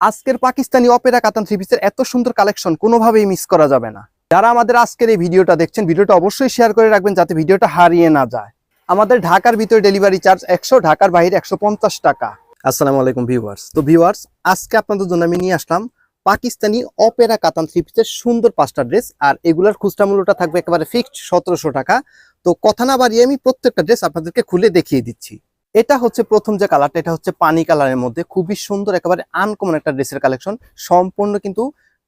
আজকের পাকিস্তানি অপেরা কাতান থ্রি পিসের এত সুন্দর কালেকশন কোনোভাবেই মিস করা যাবে না। যারা আমাদের আজকের এই ভিডিওটা দেখছেন, ভিডিওটা অবশ্যই শেয়ার করে রাখবেন যাতে ভিডিওটা হারিয়ে না যায়। আমাদের ঢাকার ভিতরে ডেলিভারি চার্জ একশো, ঢাকার বাইরে একশো পঞ্চাশ টাকা। আসসালামু আলাইকুম ভিউয়ার্স তো ভিউয়ার্স আজকে আপনাদের জন্য আমি নিয়ে আসলাম পাকিস্তানি অপেরা কাতান থ্রি পিসের সুন্দর পাঁচটা ড্রেস আর এগুলার খুচরা মূল্যটা থাকবে একেবারে ফিক্সড সতেরোশো টাকা। তো কথা না বাড়িয়ে আমি প্রত্যেকটা ড্রেস আপনাদেরকে খুলে দেখিয়ে দিচ্ছি। এটা হচ্ছে প্রথম যে কালারটা, এটা হচ্ছে পানি কালারের মধ্যে। খুবই সুন্দর, একেবারে আনকমন একটা ড্রেসের কালেকশন। সম্পূর্ণ কিন্তু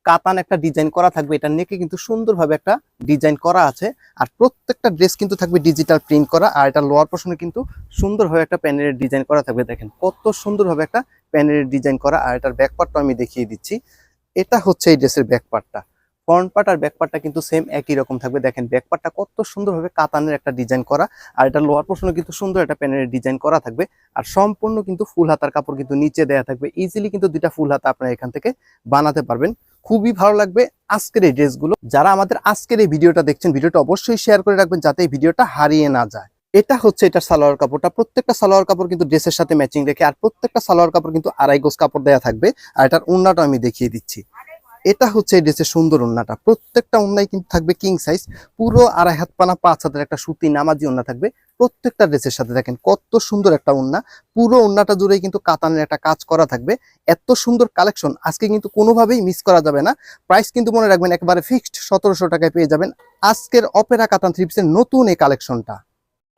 কাতান একটা ডিজাইন করা থাকবে। এটা নেকে কিন্তু সুন্দরভাবে একটা ডিজাইন করা আছে। আর প্রত্যেকটা ড্রেস কিন্তু থাকবে ডিজিটাল প্রিন্ট করা। আর এটা লোয়ার পোর্শনে কিন্তু সুন্দরভাবে একটা প্যানেলের ডিজাইন করা থাকবে। দেখেন কত সুন্দরভাবে একটা প্যানেলের ডিজাইন করা। আর এটার ব্যাক পার্টটা আমি দেখিয়ে দিচ্ছি। এটা হচ্ছে এই ড্রেসের ব্যাক পার্টটা ফ্রন্ট পার্ট আর ব্যাক পার্টটা কিন্তু সেম একই রকম থাকবে। দেখেন ব্যাক পার্টটা কত সুন্দরভাবে কাতানের একটা ডিজাইন করা, আর এটা লোয়ার পোর্শনে কিন্তু সুন্দর একটা প্যানেলের ডিজাইন করা থাকবে। আর সম্পূর্ণ কিন্তু ফুল হাতার কাপড় কিন্তু নিচে দেয়া থাকবে। ইজিলি কিন্তু দুইটা ফুল হাতা আপনারা এখান থেকে বানাতে পারবেন। খুবই ভালো লাগবে আজকের এই ড্রেসগুলো। যারা আমাদের আজকের এই ভিডিওটা দেখছেন, ভিডিওটা অবশ্যই শেয়ার করে রাখবেন যাতে এই ভিডিওটা হারিয়ে না যায়। এটা হচ্ছে এটার সালোয়ার কাপড়টা। প্রত্যেকটা সালোয়ার কাপড় কিন্তু ড্রেসের সাথে ম্যাচিং রেখে, আর প্রত্যেকটা সালোয়ার কাপড় কিন্তু আড়াই গোজ কাপড় দেওয়া থাকবে। আর এটার উন্নাটা আমি দেখিয়ে দিচ্ছি। এটা হচ্ছে এই ড্রেসের সুন্দর উন্নাটা প্রত্যেকটা উন্নাই কিন্তু থাকবে কিং সাইজ পুরো আড়াই হাত পানা, পাঁচ হাতের একটা সুতি নামাজি ওন্না থাকবে। প্রত্যেকটা ড্রেসের সাথে দেখেন কত সুন্দর একটা উন্না পুরো উন্নাটা জুড়েই কিন্তু কাতানের একটা কাজ করা থাকবে। এত সুন্দর কালেকশন, আজকে কিন্তু কোনোভাবেই মিস করা যাবে না। প্রাইস কিন্তু মনে রাখবেন একবারে ফিক্সড সতেরোশো টাকায় পেয়ে যাবেন। আজকের অপেরা কাতান থ্রি পিসের নতুন এই কালেকশনটা।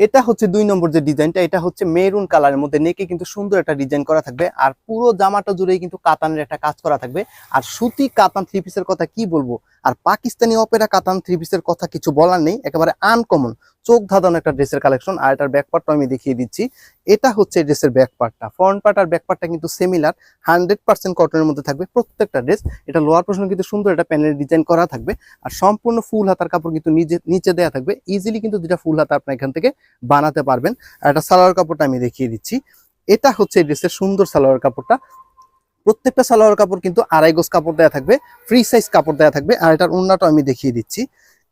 এটা হচ্ছে দুই নম্বর যে ডিজাইনটা, এটা হচ্ছে মেরুন কালারের মধ্যে নেকে কিন্তু সুন্দর একটা ডিজাইন করা থাকবে। আর পুরো জামাটা জুড়েই কিন্তু কাতানের একটা কাজ করা থাকবে। আর সুতি কাতান থ্রি পিসের কথা কি বলব? আর পাকিস্তানি অপেরা কাতান থ্রি পিসের কথা কিছু বলার নেই, একেবারে আনকমন চোখ ধাঁধানো একটা ড্রেসের কালেকশন আর এটার ব্যাক পার্টটা আমি দেখিয়ে দিচ্ছি। এটা হচ্ছে ড্রেসের ব্যাক পার্টটা ফ্রন্ট পার্ট আর ব্যাক পার্টটা কিন্তু সিমিলার হান্ড্রেড পার্সেন্ট কটনের মধ্যে থাকবে প্রত্যেকটা ড্রেস এটা লোয়ার পোর্শন কিন্তু সুন্দর একটা প্যানেল ডিজাইন করা থাকবে, আর সম্পূর্ণ ফুল হাতার কাপড় কিন্তু নিজে, নিচে দেওয়া থাকবে। ইজিলি কিন্তু দুটা ফুল হাতা আপনার এখান থেকে বানাতে পারবেন। আর একটা সালোয়ার কাপড়টা আমি দেখিয়ে দিচ্ছি। এটা হচ্ছে ড্রেসের সুন্দর সালোয়ার কাপড়টা। প্রত্যেকটা সালোয়ার কাপড় কিন্তু আড়াই গোজ কাপড় দেওয়া থাকবে ফ্রি সাইজ কাপড় দেওয়া থাকবে। আর এটার উন্নাটা আমি দেখিয়ে দিচ্ছি।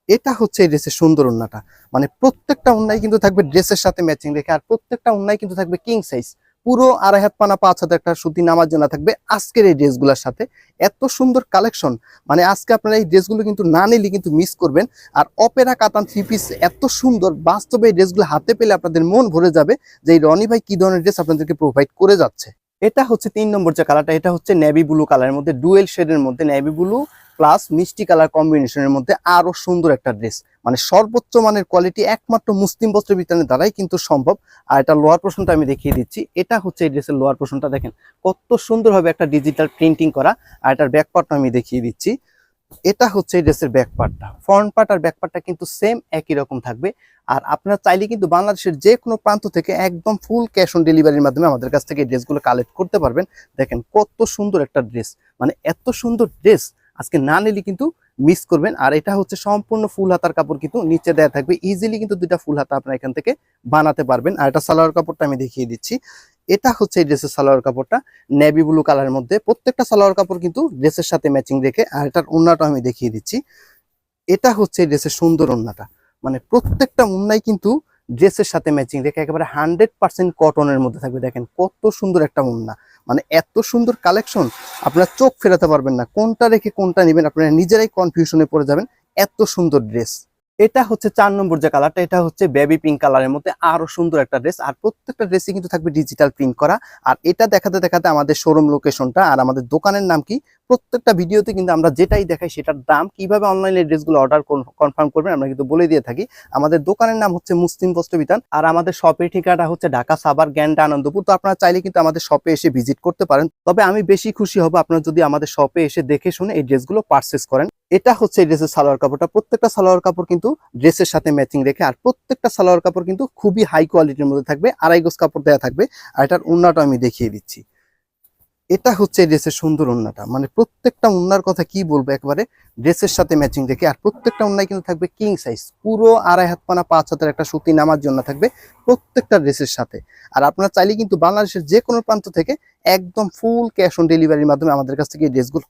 এটা হচ্ছে এই ড্রেসের সুন্দর উন্নাটা মানে প্রত্যেকটা উন্নাই কিন্তু থাকবে ড্রেসের সাথে ম্যাচিং রেখে, আর প্রত্যেকটা উন্নাই কিন্তু থাকবে কিং সাইজ পুরো আড়াই হাত পানা, পাঁচ হাতে একটা সুতি নামার জন্য থাকবে আজকের এই ড্রেসগুলোর সাথে। এত সুন্দর কালেকশন। মানে আজকে আপনারা এই ড্রেসগুলো কিন্তু না নিলে কিন্তু মিস করবেন। আর অপেরা কাতান থ্রি পিস এত সুন্দর। বাস্তবে এই ড্রেসগুলো হাতে পেলে আপনাদের মন ভরে যাবে যে এই রনি ভাই কি ধরনের ড্রেস আপনাদেরকে প্রোভাইড করে যাচ্ছে। এটা হচ্ছে তিন নম্বর যে কালারটা এটা হচ্ছে নেভি ব্লু কালারের মধ্যে ডুয়েল শেডের মধ্যে নেভি ব্লু প্লাস মিষ্টি কালার কম্বিনেশনের মধ্যে আরও সুন্দর একটা ড্রেস মানে সর্বোচ্চ মানের কোয়ালিটি একমাত্র মুসলিম বস্ত্র বিতানের দ্বারাই কিন্তু সম্ভব। আর এটা লোয়ার পোর্শনটা আমি দেখিয়ে দিচ্ছি। এটা হচ্ছে এই ড্রেসের লোয়ার পোর্শনটা দেখেন। কত সুন্দরভাবে একটা ডিজিটাল প্রিন্টিং করা। আর এটার ব্যাক পার্টটা আমি দেখিয়ে দিচ্ছি। এটা হচ্ছে এই ড্রেসের ব্যাক পার্টটা ফ্রন্ট পার্ট আর ব্যাক পার্টটা কিন্তু সেম একই রকম থাকবে। আর আপনারা চাইলে কিন্তু বাংলাদেশের যে কোনো প্রান্ত থেকে একদম ফুল ক্যাশ অন ডেলিভারির মাধ্যমে আমাদের কাছ থেকে এই ড্রেসগুলো কালেক্ট করতে পারবেন। দেখেন কত সুন্দর একটা ড্রেস মানে এত সুন্দর ড্রেস আজকে না নিলে কিন্তু মিস করবেন। আর এটা হচ্ছে সম্পূর্ণ ফুল হাতার কাপড় কিন্তু নিচে দেওয়া থাকবে। ইজিলি কিন্তু দুইটা ফুল হাতা আপনার এখান থেকে বানাতে পারবেন। আর এটা সালোয়ার কাপড়টা আমি দেখিয়ে দিচ্ছি। এটা হচ্ছে এই ড্রেসের সালোয়ার কাপড়টা। নেভি ব্লু কালারের মধ্যে প্রত্যেকটা সালোয়ার কাপড় কিন্তু ড্রেসের সাথে ম্যাচিং রেখে আর এটার উন্নাটা আমি দেখিয়ে দিচ্ছি। এটা হচ্ছে এই ড্রেসের সুন্দর উন্নাটা মানে প্রত্যেকটা উন্নাই কিন্তু ড্রেসের সাথে ম্যাচিং রেখে একেবারে হান্ড্রেড পার্সেন্ট কটনের মধ্যে থাকবে। দেখেন কত সুন্দর একটা মুন্না মানে এত সুন্দর কালেকশন আপনারা চোখ ফেরাতে পারবেন না। কোনটা রেখে কোনটা নেবেন, আপনারা নিজেরাই কনফিউশনে পড়ে যাবেন। এত সুন্দর ড্রেস এটা হচ্ছে চার নম্বর যে কালারটা, এটা হচ্ছে বেবি পিঙ্ক কালারের মধ্যে আরও সুন্দর একটা ড্রেস আর প্রত্যেকটা ড্রেসই কিন্তু থাকবে ডিজিটাল প্রিন্ট করা। আর এটা দেখাতে দেখাতে আমাদের শোরুম লোকেশনটা আর আমাদের দোকানের নাম কি, প্রত্যেকটা ভিডিওতে কিন্তু আমরা যেটাই দেখাই সেটার দাম কীভাবে অনলাইনে ড্রেসগুলো অর্ডার কনফার্ম করবেন আমরা কিন্তু বলে দিয়ে থাকি। আমাদের দোকানের নাম হচ্ছে মুসলিম বস্ত্রবিতান আর আমাদের শপের ঠিকানা হচ্ছে ঢাকা সাবার গ্যান্ডা, আনন্দপুর। তো আপনারা চাইলে কিন্তু আমাদের শপে এসে ভিজিট করতে পারেন। তবে আমি বেশি খুশি হব আপনারা যদি আমাদের শপে এসে দেখে শুনে এই ড্রেসগুলো পারচেস করেন। এটা হচ্ছে ড্রেসের সালোয়ার কাপড়টা। প্রত্যেকটা সালোয়ার কাপড় কিন্তু ড্রেসের সাথে ম্যাচিং রেখে আর প্রত্যেকটা সালোয়ার কাপড় কিন্তু খুবই হাই কোয়ালিটির মধ্যে থাকবে, আড়াই গোজ কাপড় দেওয়া থাকবে। আর এটার উন্নাটা আমি দেখিয়ে দিচ্ছি। এটা হচ্ছে ড্রেসের সুন্দর উন্নাটা মানে প্রত্যেকটা উন্নার কথা কি বলব একবারে? ড্রেসের সাথে ম্যাচিং রেখে আর প্রত্যেকটা উন্নায় কিন্তু থাকবে কিং সাইজ পুরো আড়াই হাত পানা, পাঁচ হাতের একটা সুতি নামার জন্য থাকবে প্রত্যেকটা ড্রেসের সাথে। আর আপনারা চাইলে কিন্তু বাংলাদেশের যে কোনো প্রান্ত থেকে একদম ফুল ক্যাশ অন ডেলিভারির মাধ্যমে আমাদের কাছ থেকে এই ড্রেসগুলো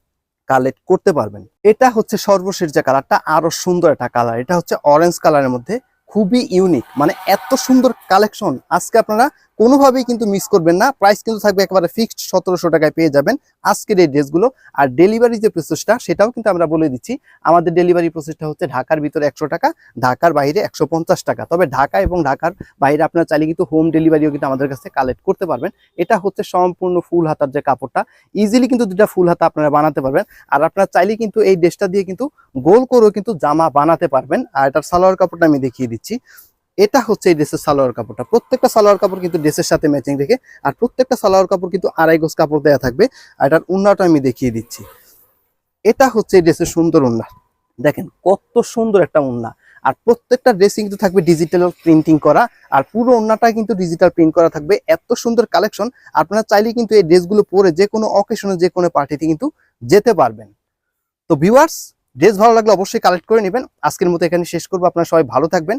কালেক্ট করতে পারবেন। এটা হচ্ছে সর্বশেষ যে কালারটা আরও সুন্দর একটা কালার এটা হচ্ছে অরেঞ্জ কালারের মধ্যে খুবই ইউনিক মানে এত সুন্দর কালেকশন আজকে আপনারা কোনোভাবেই কিন্তু মিস করবেন না। প্রাইস কিন্তু থাকবে একেবারে ফিক্সড সতেরোশো টাকায় পেয়ে যাবেন আজকের এই ড্রেসগুলো আর ডেলিভারি যে প্রসেসটা সেটাও কিন্তু আমরা বলে দিচ্ছি। আমাদের ডেলিভারি প্রসেসটা হচ্ছে ঢাকার ভিতরে একশো টাকা, ঢাকার বাইরে একশো পঞ্চাশ টাকা। তবে ঢাকা এবং ঢাকার বাইরে আপনারা চাইলে কিন্তু হোম ডেলিভারিও কিন্তু আমাদের কাছে কালেক্ট করতে পারবেন। এটা হচ্ছে সম্পূর্ণ ফুল হাতার যে কাপড়টা ইজিলি কিন্তু দুটা ফুল হাতা আপনারা বানাতে পারবেন। আর আপনারা চাইলে কিন্তু এই ড্রেসটা দিয়ে কিন্তু গোল করেও কিন্তু জামা বানাতে পারবেন। আর এটার সালোয়ার কাপড়টা আমি দেখিয়ে দিচ্ছি। এটা হচ্ছে এই ড্রেসের সালোয়ার কাপড়টা। প্রত্যেকটা সালোয়ার কাপড় কিন্তু ড্রেসের সাথে ম্যাচিং রেখে, আর প্রত্যেকটা সালোয়ার কাপড় কিন্তু আড়াই গোজ কাপড় দেওয়া থাকবে। আর এটার উন্নাটা আমি দেখিয়ে দিচ্ছি। এটা হচ্ছে এই ড্রেসের সুন্দর উন্না। দেখেন কত সুন্দর একটা উন্না। আর প্রত্যেকটা ড্রেসিং কিন্তু থাকবে ডিজিটাল প্রিন্টিং করা। আর পুরো ওন্নাটা কিন্তু ডিজিটাল প্রিন্ট করা থাকবে। এত সুন্দর কালেকশন আপনারা চাইলে কিন্তু এই ড্রেসগুলো পরে যে কোনো অকেশনে যে কোনো পার্টিতে কিন্তু যেতে পারবেন। তো ভিউয়ার্স ড্রেস ভালো লাগলে অবশ্যই কালেক্ট করে নেবেন। আজকের মতো এখানে শেষ করব। আপনারা সবাই ভালো থাকবেন।